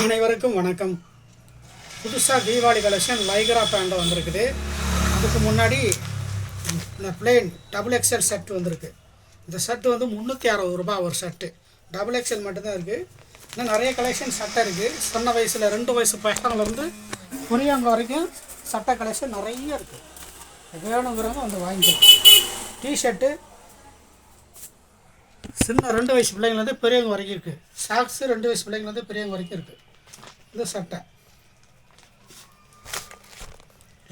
அனைவருக்கும் வணக்கம். புதுசாக தீபாவளி கலெக்ஷன் லைக்ரா பேண்டை வந்திருக்குது. அதுக்கு முன்னாடி இந்த பிளேன் டபுள் எக்ஸ்எல் செட் வந்திருக்கு. இந்த செட்டு வந்து முந்நூற்றி அறுபது ரூபா ஒரு செட்டு டபுள் எக்ஸ்எல் மட்டும்தான் இருக்குது இன்னும் நிறைய கலெக்ஷன் சட்டை இருக்குது சின்ன வயசில் ரெண்டு வயசு பசங்கள்லேருந்து பெரியவங்க வரைக்கும் சட்டை கலெக்ஷன் நிறைய இருக்குது வேணுங்கிறவங்க வந்து வாங்கிக்கலாம். டிஷர்ட்டு சின்ன ரெண்டு வயசு பிள்ளைங்கள்லேருந்து பெரியவங்க வரைக்கும் இருக்குது சாக்ஸு ரெண்டு வயசு பிள்ளைங்கள்லேருந்து பெரியவங்க வரைக்கும் இருக்குது இந்த சட்டை.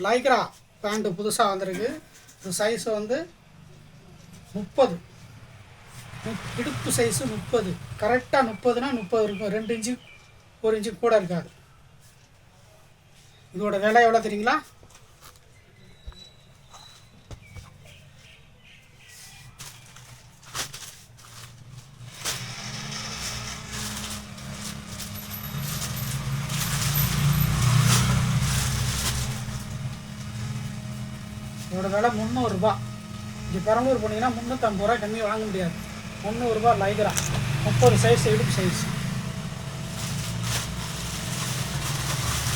லைக்ரா பேண்ட்டு புதுசாக வந்திருக்கு. இந்த சைஸ் வந்து முப்பது. இடுப்பு சைஸு முப்பது. கரெக்டாக முப்பதுனா முப்பது இருக்கும் ரெண்டு இன்ச்சு ஒரு இன்ச்சு கூட இருக்காது. இதோட விலை எவ்வளோ தெரியுங்களா? இதோட விலை முந்நூறுரூபா இங்கே பெரம்பலூர் போனீங்கன்னா முந்நூற்றம்பது ரூபா கம்மி வாங்க முடியாது. முந்நூறுரூபா லைக்ரா. முப்பது சைஸ் இடுப்பு சைஸ்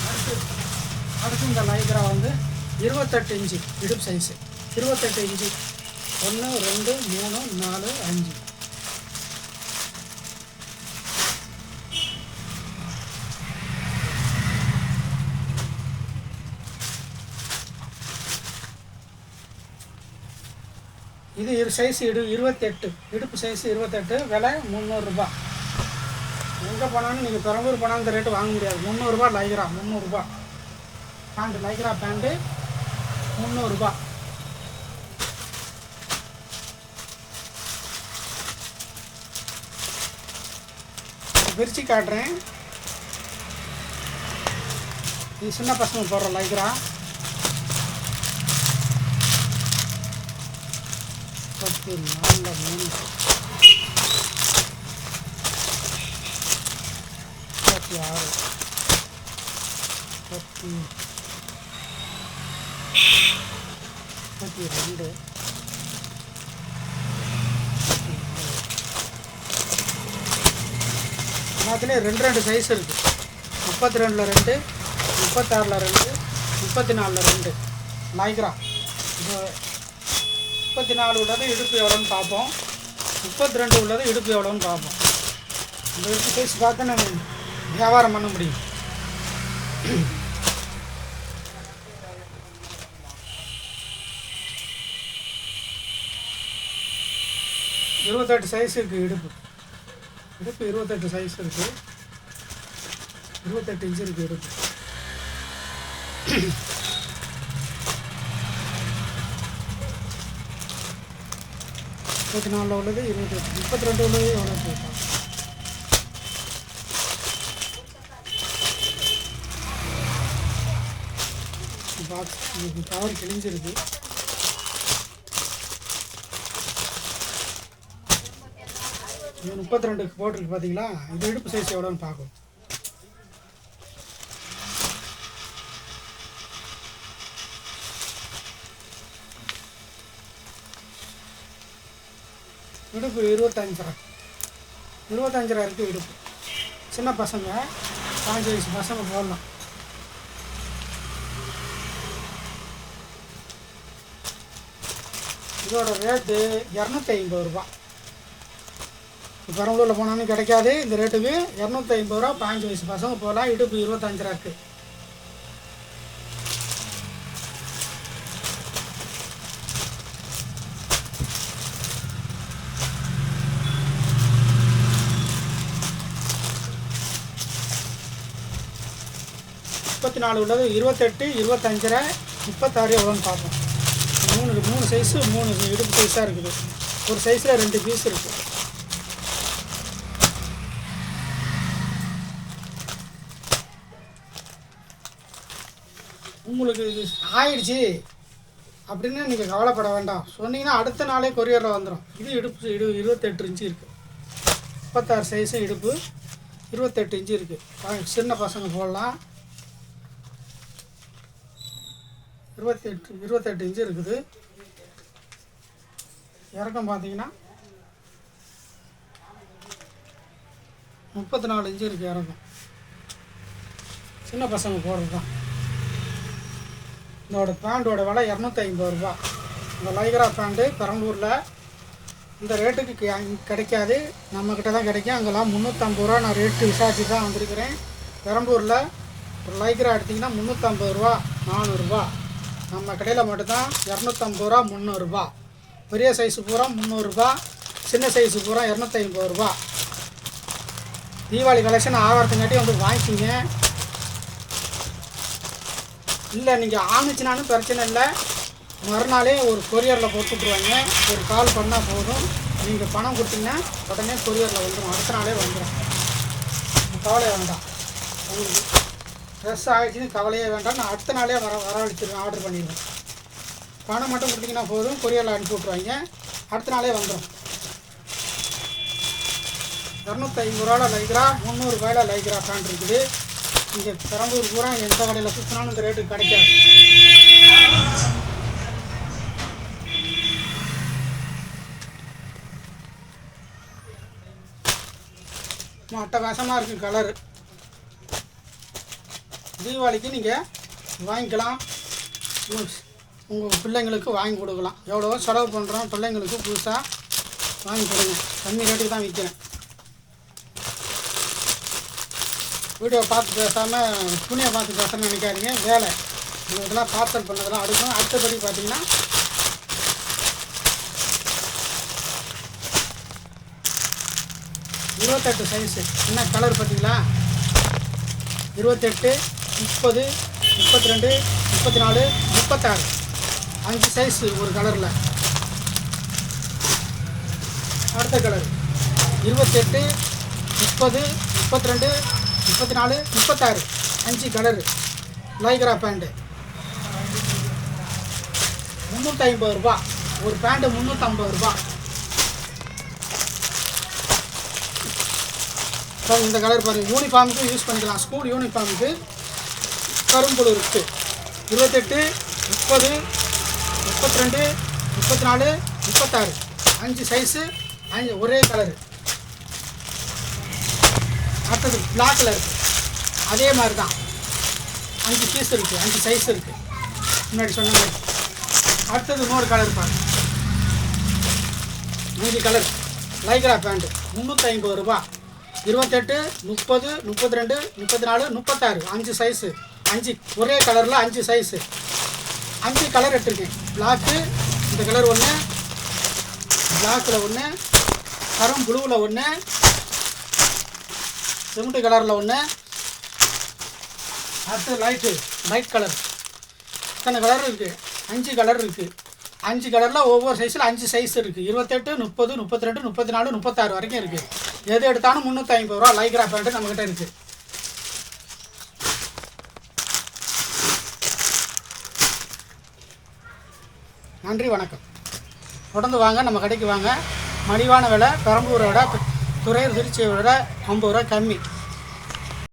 அடுத்து அடுத்து இந்த லைக்ரா வந்து இருபத்தெட்டு இன்ச்சு இடுப்பு சைஸு இருபத்தெட்டு இன்ச்சு. ஒன்று ரெண்டு மூணு நாலு அஞ்சு. இது இரு சைஸ் இடு இருபத்தெட்டு. இடுப்பு சைஸ் இருபத்தெட்டு விலை முந்நூறுரூபா எங்கே போனாலும் நீங்கள் பெரம்பூர் போனால் இந்த ரேட்டு வாங்க முடியாது. முந்நூறுரூபா லைக்ரா முந்நூறுரூபா பேண்ட்டு லைக்ரா பேண்ட்டு முந்நூறுரூபா விரிச்சு காட்டுறேன். இது சின்ன பசங்க போடுற லைக்ரா. முப்பத்தி நாலில் மூணு. முப்பத்தி ஆறு. முப்பத்தி. முப்பத்தி ரெண்டு. எல்லாத்துலேயும் ரெண்டு ரெண்டு சைஸ் இருக்குது முப்பத்தி ரெண்டில் ரெண்டு முப்பத்தாறில் ரெண்டு முப்பத்தி நாலில் ரெண்டு. லைக்ரா இது முப்பத்தி நாலு உள்ளது இடுப்பு எவ்வளோன்னு பார்ப்போம். முப்பத்தி ரெண்டு உள்ளது இடுப்பு எவ்வளோன்னு பார்ப்போம். இந்த இடுப்பு சைஸ் பார்த்து நம்ம வியாபாரம் பண்ண முடியும். இருபத்தெட்டு சைஸ் இருக்குது இடுப்பு. இடுப்பு இருபத்தெட்டு சைஸ் இருக்குது இருபத்தெட்டு இன்ச்சு இருக்குது இடுப்பு. முப்பத்தி நாலில் உள்ளது இருபத்தெட்டு முப்பத்தி ரெண்டு உள்ளது எவ்வளோ போட்டோம் பாக்ஸ் கவர் கிழிஞ்சிருக்கு முப்பத்தி ரெண்டுக்கு போட்டிருக்கு பார்த்தீங்களா இது இடுப்பு சைஸ் எவ்வளோன்னு பார்க்கும் இடுப்பு இருபத்தஞ்சரை. இருபத்தஞ்சரை இருக்குது இடுப்பு. சின்ன பசங்க பாஞ்சு வயசு பசங்க போடலாம். இதோட ரேட்டு இரநூத்தி ஐம்பது ரூபா. இப்போ பெரம்பலூரில் போனாலும் கிடைக்காது. இந்த ரேட்டுக்கு இரநூத்தி ஐம்பது ரூபா பாஞ்சு வயசு பசங்க போகலாம் இடுப்பு இருபத்தஞ்சரை இருக்குது முப்பத்தி நாலு உள்ளது. இருபத்தெட்டு இருபத்தஞ்சரை முப்பத்தாறு எவ்வளோன்னு பார்ப்போம். மூணு மூணு சைஸு மூணு இடுப்பு சைஸாக இருக்குது. ஒரு சைஸில் ரெண்டு பீஸ் இருக்குது உங்களுக்கு இது ஆயிடுச்சு அப்படின்னு நீங்கள் கவலைப்பட வேண்டாம். சொன்னீங்கன்னா அடுத்த நாளே கொரியரில் வந்துடும் இது இடுப்பு இடு இருபத்தெட்டு இன்ச்சு இருக்குது முப்பத்தாறு சைஸு இடுப்பு இருபத்தெட்டு இன்ச்சு இருக்குது சின்ன பசங்க போடலாம். இருபத்தெட்டு இருபத்தெட்டு இன்ச்சு இருக்குது. இறக்கம் பார்த்தீங்கன்னா முப்பத்தி நாலு இன்ச்சு இருக்குது இறக்கம். சின்ன பசங்க போடுறது தான் இதோட பேண்டோட விலை இரநூத்தி ஐம்பது ரூபா. இந்த லைக்ரா பேண்ட்டு பெரம்பூரில் இந்த ரேட்டுக்கு கிடைக்காது. நம்மக்கிட்ட தான் கிடைக்கும். அங்கெல்லாம் முந்நூற்றம்பது ரூபா நான் ரேட்டு விசாரிச்சு தான் வந்திருக்கிறேன். பெரம்பலூரில் ஒரு லைக்ரா எடுத்திங்கன்னா முந்நூற்றம்பது ரூபா நானூறுரூவா நம்ம கடையில் மட்டும்தான் இரநூத்தம்பது ரூபா முந்நூறுரூபா பெரிய சைஸு பூரா முந்நூறுரூபா சின்ன சைஸு பூரா இரநூத்தி ஐம்பது ரூபா. தீபாவளி கலெக்ஷன் ஆகிறதுங்காட்டி வந்து வாங்கிக்கிங்க. இல்லை நீங்கள் ஆணுச்சுனாலும் பிரச்சனை இல்லை. மறுநாளே ஒரு கொரியரில் போட்டு விட்ருவாங்க ஒரு கால் பண்ணால் போதும். நீங்கள் பணம் கொடுத்தீங்கன்னா உடனே கொரியரில் வந்துடும் அடுத்த நாளே வந்துடும் கவலை வேண்டாம். உங்களுக்கு ட்ரெஸ் ஆகிடுச்சின்னு கவலையே வேண்டாம். நான் அடுத்த நாளே வர வரவழைச்சிருவேன் ஆர்டர் பண்ணிடுவேன். பணம் மட்டும் கொடுத்தீங்கன்னா போதும். கொரியரில் அனுப்பி விட்ருவாங்க அடுத்த நாளே வந்துடும் இரநூத்தி ஐம்பது ரூபாவில் லைக்ரா முந்நூறுபாயில் லைக்ரா பேண்ட் இருக்குது. இங்கே பெரம்பூர் பூரா எந்த கடையில் சுற்றினாலும் இந்த ரேட்டுக்கு கிடைக்காது. அட்டகாசமாக இருக்குது கலரு தீபாவளிக்கு நீங்கள் வாங்கிக்கலாம். உங்கள் பிள்ளைங்களுக்கு வாங்கி கொடுக்கலாம். எவ்வளோ செலவு பண்ணுறோம் பிள்ளைங்களுக்கு புதுசாக வாங்கி கொடுங்க. கம்மி ரேட்டுக்கு தான் விற்கிறேன் வீடியோ பார்த்து பேசாமல் துணியை பார்த்து பேசணும்னு நினைக்காதீங்க. வேலை. இதெல்லாம் பார்சல் பண்ணதெல்லாம் அடுக்கும் அடுத்தபடி பார்த்தீங்கன்னா இருபத்தெட்டு சைஸு என்ன கலர் பார்த்தீங்களா? இருபத்தெட்டு முப்பது முப்பத்தி ரெண்டு முப்பத்தி நாலு முப்பத்தாறு. அஞ்சு சைஸ் ஒரு கலரில் அடுத்த கலர் இருபத்தெட்டு முப்பது முப்பத்தி ரெண்டு முப்பத்தி நாலு முப்பத்தாறு. அஞ்சு கலரு லைக்ரா பேண்ட்டு முந்நூற்றி ஐம்பது ரூபா. ஒரு பேண்ட்டு முந்நூற்றம்பது ரூபா. பாருங்க இந்த கலர் பாருங்கள் யூனிஃபார்முக்கு யூஸ் பண்ணிக்கலாம். ஸ்கூல் யூனிஃபார்முக்கு கரும்புழு இருக்குது இருபத்தெட்டு முப்பது முப்பத்தி ரெண்டு முப்பத்தி நாலு முப்பத்தாறு. அஞ்சு சைஸு அஞ்சு ஒரே கலரு அடுத்தது பிளாக் கலர் அதே மாதிரி தான் அஞ்சு பீஸ் இருக்குது அஞ்சு சைஸ் இருக்குது முன்னாடி சொன்ன மாதிரி. அடுத்தது இன்னொரு கலர் பாருங்க. அஞ்சு கலர் லைக்ரா பேண்ட்டு முந்நூற்றி ஐம்பது ரூபா இருபத்தெட்டு முப்பது முப்பத்தி ரெண்டு முப்பத்தி நாலு முப்பத்தாறு. அஞ்சு சைஸு அஞ்சு ஒரே கலரில் அஞ்சு சைஸு அஞ்சு கலர் எடுத்துருக்கேன். பிளாக்கு இந்த கலர் ஒன்று பிளாக்கில் ஒன்று கரும் ப்ளூவில் ஒன்று சிமெண்ட் கலரில் ஒன்று அடுத்து லைட்டு லைட் கலர் இத்தனை கலர் இருக்குது அஞ்சு கலர் இருக்குது அஞ்சு கலரில் ஒவ்வொரு சைஸில் அஞ்சு சைஸ் இருக்குது இருபத்தெட்டு முப்பது முப்பத்தி ரெண்டு முப்பத்தி நாலு முப்பத்தாறு வரைக்கும் இருக்குது எது எடுத்தாலும் முந்நூற்றி ஐம்பது ரூபா லைக்ரா பேண்ட்டு நம்மக்கிட்ட இருக்குது நன்றி வணக்கம். தொடர்ந்து வாங்க நம்ம கடைக்கு வாங்க. மலிவான விலை பெரம்பூரை விட துறையூர் திருச்சியை விட ஐம்பது ரூபா கம்மி.